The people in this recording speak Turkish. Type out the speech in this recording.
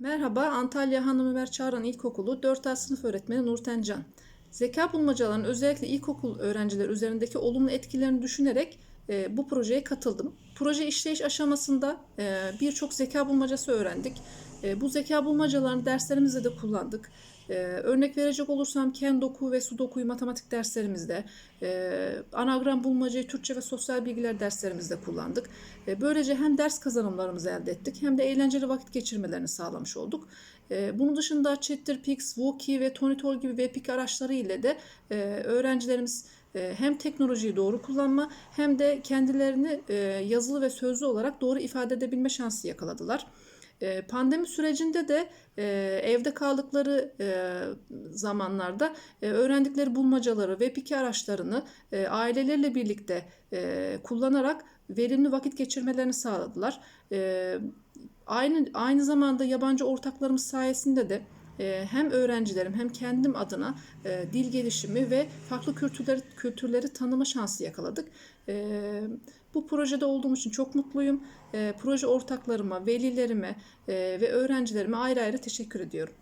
Merhaba, Antalya Hanım Ömer Çağran İlkokulu 4A sınıf öğretmeni Nurten Can. Zeka bulmacalarının özellikle ilkokul öğrencileri üzerindeki olumlu etkilerini düşünerek e, bu projeye katıldım. Proje işleyiş aşamasında e, birçok zeka bulmacası öğrendik. E, bu zeka bulmacalarını derslerimizde de kullandık. Örnek verecek olursam Kendoku ve Sudoku'yu matematik derslerimizde, anagram bulmacayı Türkçe ve sosyal bilgiler derslerimizde kullandık. Böylece hem ders kazanımlarımızı elde ettik hem de eğlenceli vakit geçirmelerini sağlamış olduk. E, bunun dışında Chatterpix, Wookie ve Tonitol gibi webpik araçları ile de e, öğrencilerimiz hem teknolojiyi doğru kullanma hem de kendilerini e, yazılı ve sözlü olarak doğru ifade edebilme şansı yakaladılar. E, Pandemi sürecinde de e, evde kaldıkları e, zamanlarda e, öğrendikleri bulmacaları ve piki araçlarını e, aileleriyle birlikte e, kullanarak verimli vakit geçirmelerini sağladılar. E, aynı aynı zamanda yabancı ortaklarımız sayesinde de e, hem öğrencilerim hem kendim adına e, dil gelişimi ve farklı kültürleri kültürleri tanıma şansı yakaladık. E, bu projede olduğum için çok mutluyum. E, proje ortaklarıma, velilerime e, ve öğrencilerime ayrı ayrı teşekkür ediyorum.